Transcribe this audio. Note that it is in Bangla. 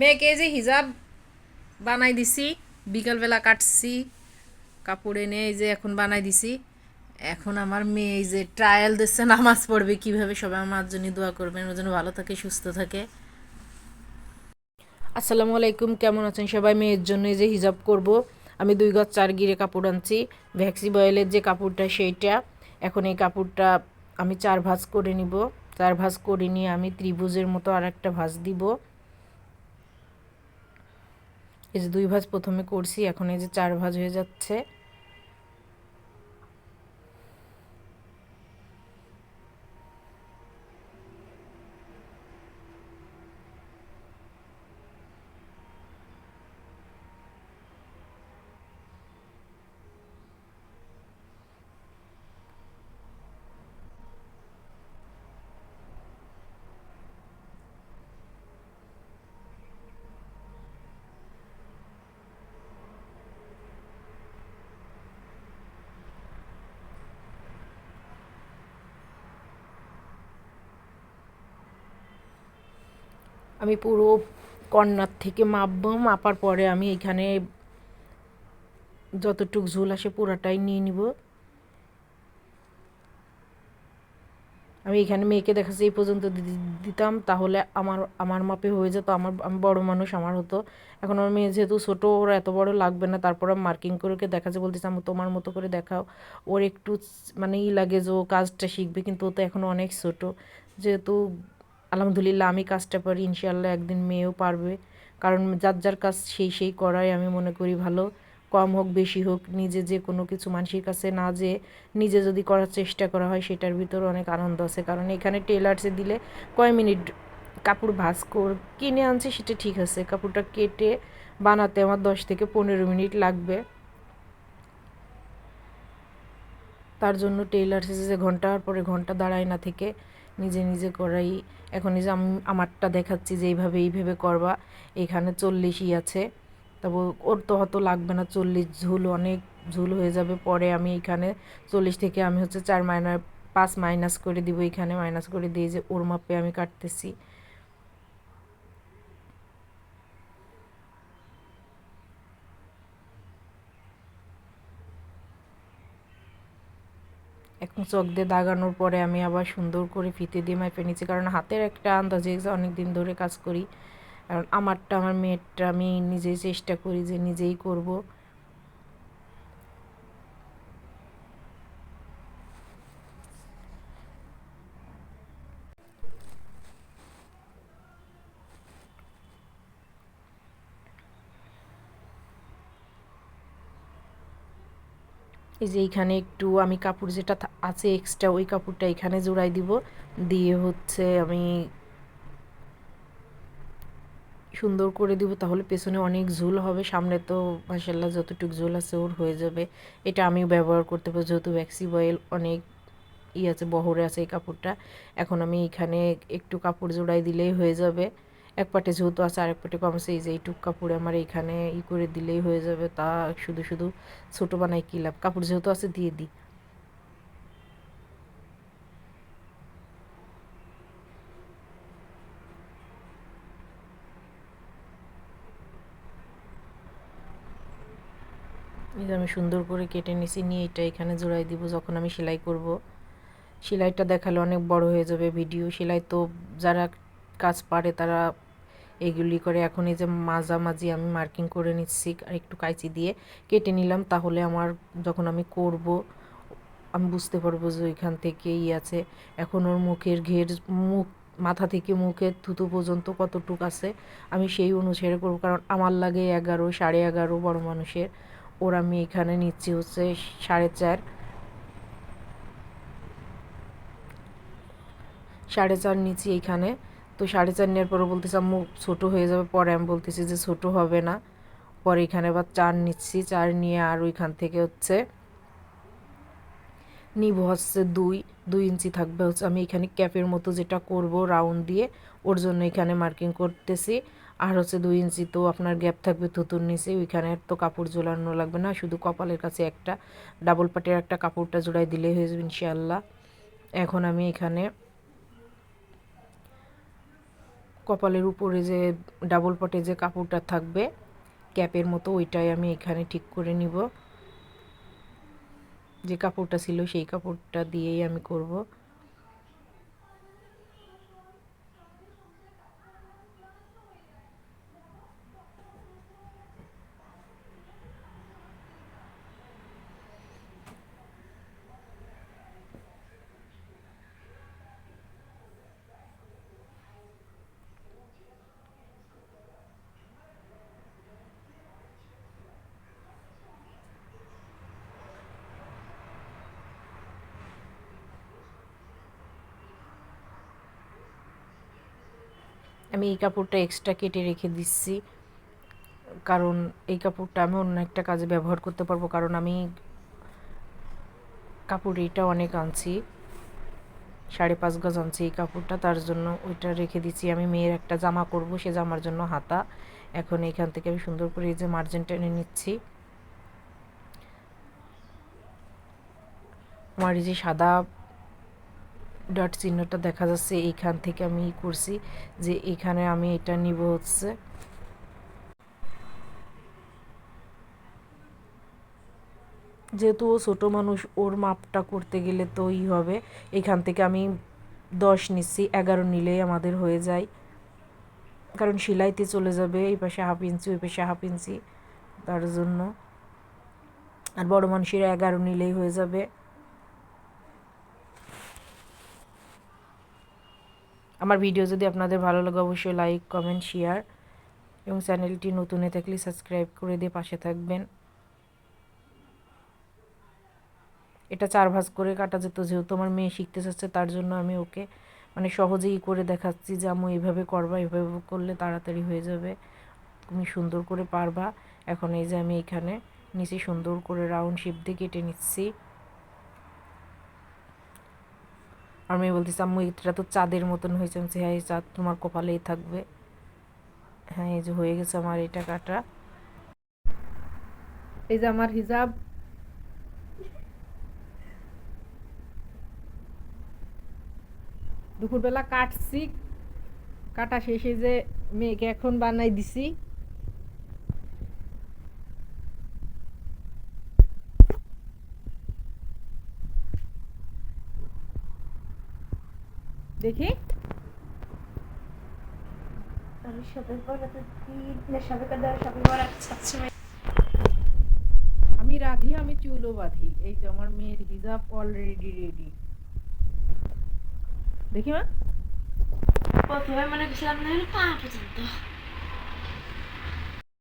মেয়েকে যে হিজাব বানাই দিছি, বিকালবেলা কাটছি, কাপড় এনে এই যে এখন বানাই দিছি। এখন আমার মেয়ে এই যে ট্রায়াল দিচ্ছে, নামাজ পড়বে, কীভাবে সবাই আমার জন্য দোয়া করবেন ওর জন্য ভালো থাকে, সুস্থ থাকে। আসসালামু আলাইকুম, কেমন আছেন সবাই? মেয়ের জন্য যে হিজাব করব। আমি দুই গজ চার গিরে কাপড় আনছি। ভ্যাক্সি বয়েলের যে কাপড়টা, সেইটা। এখন এই কাপড়টা আমি চার ভাঁজ করে নিব। চার ভাঁজ করে নিয়ে আমি ত্রিভুজের মতো আর একটা ভাঁজ দিব। এই যে দুই ভাঁজ প্রথমে করছি এখন এই যে চার ভাঁজ হয়ে যাচ্ছে। আমি পুরো কর্নার থেকে মাপবো, মাপার পরে আমি এখানে যতটুক ঝোল আসে পুরাটাই নিয়ে নিব। আমি এখানে মেয়েকে দেখাচ্ছি, এই পর্যন্ত দিতাম, তাহলে আমার আমার মাপে হয়ে যেত, আমার, আমি বড় মানুষ, আমার হতো। এখন আমার মেয়ে যেহেতু ছোটো, ওর এত বড় লাগবে না, তারপরে মার্কিং করে ওকে দেখাচ্ছে, বলতেছে আমি তোমার মতো করে দেখাও। ওর একটু মানে ই লাগে যে ও কাজটা শিখবে, কিন্তু ও তো এখনও অনেক ছোটো। যেহেতু আলহামদুলিল্লাহ আমি কাজটা পারি ইনশাল্লাহ একদিন মেয়েও পারবে। কারণ যার যার কাজ সেই সেই করাই আমি মনে করি ভালো। কম হোক, বেশি হোক, নিজে যে কোনো কিছু মানুষের কাছে না যে নিজে যদি করার চেষ্টা করা হয়, সেটার ভিতরে অনেক আনন্দ আছে। কারণ এখানে টেলার্সে দিলে কয় মিনিট কাপড় ভাঁজ কর, কিনে আনছে সেটা ঠিক আছে। কাপড়টা কেটে বানাতে আমার দশ থেকে পনেরো মিনিট লাগবে। তার জন্য টেলার্সে যে ঘণ্টার পরে ঘণ্টা দাঁড়ায় না থেকে নিজে নিজে করাই। এখন এই যে আমি আমারটা দেখাচ্ছি যে এইভাবে এইভাবে করবা, এখানে চল্লিশই আছে। তবে ওর তো হয়তো লাগবে না, চল্লিশ ঝুল অনেক ঝুল হয়ে যাবে। পরে আমি এখানে চল্লিশ থেকে আমি হচ্ছে চার মাইনার পাঁচ মাইনাস করে দিব। এখানে মাইনাস করে দিয়ে যে ওর মাপে আমি কাটতেছি। এখন চোখ দিয়ে দাগানোর পরে আমি আবার সুন্দর করে ফিতে দিয়ে মাইপে নিচ্ছি কারণ হাতের একটা আন্দাজে অনেক দিন ধরে কাজ করি। কারণ আমারটা, আমার মেয়েরটা আমি নিজেই চেষ্টা করি যে নিজেই করব। এই যে এইখানে একটু আমি কাপড় যেটা আছে এক্সট্রা ওই কাপড়টা এখানে জোড়াই দিব। দিয়ে হচ্ছে আমি সুন্দর করে দিব তাহলে পেছনে অনেক ঝুল হবে। সামনে তো মাসাল্লাহ যতটুকু ঝুল আছে ওর হয়ে যাবে। এটা আমিও ব্যবহার করতে পারি, যেহেতু ভ্যাক্সি বয়েল অনেক ই আছে, বহরে আছে এই কাপড়টা। এখন আমি এখানে একটু কাপড় জোড়াই দিলেই হয়ে যাবে। এক পাটে যেহেতু আছে আরেক পাটে কমছে এই যে এইটুক কাপড় আমার এখানে ই করে দিলেই হয়ে যাবে, তা শুধু শুধু ছোটো বানাই কী লাভ? কাপড় যেহেতু আছে দিয়ে দিই। আমি সুন্দর করে কেটে নিছি, নিয়ে এটা এখানে জোড়াই দিব যখন আমি সেলাই করব। সেলাইটা দেখালে অনেক বড় হয়ে যাবে ভিডিও সেলাই তো যারা কাজ পারে, তারা এগুলি করে। এখন এই যে মাঝামাঝি আমি মার্কিং করে নিচ্ছি, আর একটু কাঁচি দিয়ে কেটে নিলাম, তাহলে আমার যখন আমি করব, আমি বুঝতে পারব যে ওইখান থেকে ই আছে। এখন ওর মুখের ঘের, মুখ, মাথা থেকে মুখের থুতু পর্যন্ত কতটুক আছে, আমি সেই অনুসারে করব। কারণ আমার লাগে এগারো, সাড়ে এগারো বড় মানুষের। ওর আমি এখানে নিচ্ছি হচ্ছে সাড়ে চার। সাড়ে চার নিচ্ছি এইখানে তো সাড়ে চার নেওয়ার পরে বলতেছি, আম্মু, ছোটো হয়ে যাবে, পরে আমি বলতেছি যে ছোটো হবে না। পরে এখানে আবার চার নিচ্ছি, চার নিয়ে আর ওইখান থেকে হচ্ছে নিব হচ্ছে দুই দুই ইঞ্চি থাকবে হচ্ছে আমি এখানে ক্যাপের মতো যেটা করব রাউন্ড দিয়ে, ওর জন্য এখানে মার্কিং করতেছি। আর হচ্ছে দুই ইঞ্চি তো আপনার গ্যাপ থাকবে, থুতুর নিচে, ওইখানে তো কাপড় ঝোলানো লাগবে না, শুধু কপালের কাছে একটা, ডাবল পাটের একটা কাপড়টা জোড়াই দিলেই হয়ে যাবে ইনশাল্লাহ এখন আমি এখানে কপালের উপরে যে ডাবল পটে যে কাপড়টা থাকবে ক্যাপের মতো ওইটাই আমি এখানে ঠিক করে নিব। যে কাপড়টা ছিল সেই কাপড়টা দিয়েই আমি করব। আমি এই কাপড়টা এক্সট্রা কেটে রেখে দিচ্ছি। কারণ এই কাপড়টা আমি অন্য একটা কাজে ব্যবহার করতে পারব, কারণ আমি কাপড় এটা অনেক আনছি, সাড়ে পাঁচ গজ আনছি এই কাপড়টা, তার জন্য ওইটা রেখে দিচ্ছি। আমি মেয়ের একটা জামা করব সে জামার জন্য হাতা। এখন এখান থেকে আমি সুন্দর করে এই যে মার্জিন টেনে নিচ্ছি। আমার এই যে সাদা ডট চিহ্নটা দেখা যাচ্ছে, এইখান থেকে আমি করছি যে এখানে আমি এটা নিব হচ্ছে। যেহেতু ও ছোটো মানুষ, ওর মাপটা করতে গেলে তো ই হবে। এখান থেকে আমি দশ নিচ্ছি, এগারো নিলেই আমাদের হয়ে যায়। কারণ সেলাইতে চলে যাবে, এই পাশে হাফ ইঞ্চি, ওই পাশে হাফ ইঞ্চি। তার জন্য। আর বড় মানুষের এগারো নিলেই হয়ে যাবে। আমার ভিডিও যদি আপনাদের ভালো লাগে, অবশ্যই লাইক কমেন্ট শেয়ার এবং চ্যানেলটি নতুন হয়ে থাকলে সাবস্ক্রাইব করে দিয়ে পাশে থাকবেন। এটা চার ভাঁজ করে কাটা যেত, যেহেতু আমার মেয়ে শিখতে চাচ্ছে, তার জন্য আমি ওকে মানে সহজেই করে দেখাচ্ছি যে আমি এইভাবে করবা এইভাবে করলে তাড়াতাড়ি হয়ে যাবে। তুমি সুন্দর করে পারবা। এখন এই যে আমি এখানে নিচে সুন্দর করে রাউন্ড শেপ দিয়ে কেটে নিচ্ছি। আর মেয়ে বলতেছে, আম্মু, এটা তো চাঁদের মতন হয়েছে। আমি হ্যাঁ এই চাঁদ তোমার কপালেই থাকবে। হ্যাঁ এই যে হয়ে গেছে আমার এটা কাটা। এই যে আমার হিজাব। দুপুরবেলা কাটছি। কাটা শেষে যে মেয়েকে এখন বানাই দিছি। দেখি। আমি সবে আমি রাধি আমি চুলও বাঁধি। এই যে আমার মেয়ের হিজাব অলরেডি রেডি দেখি মা। প্রথমে মনে করছিলাম না পা পর্যন্ত।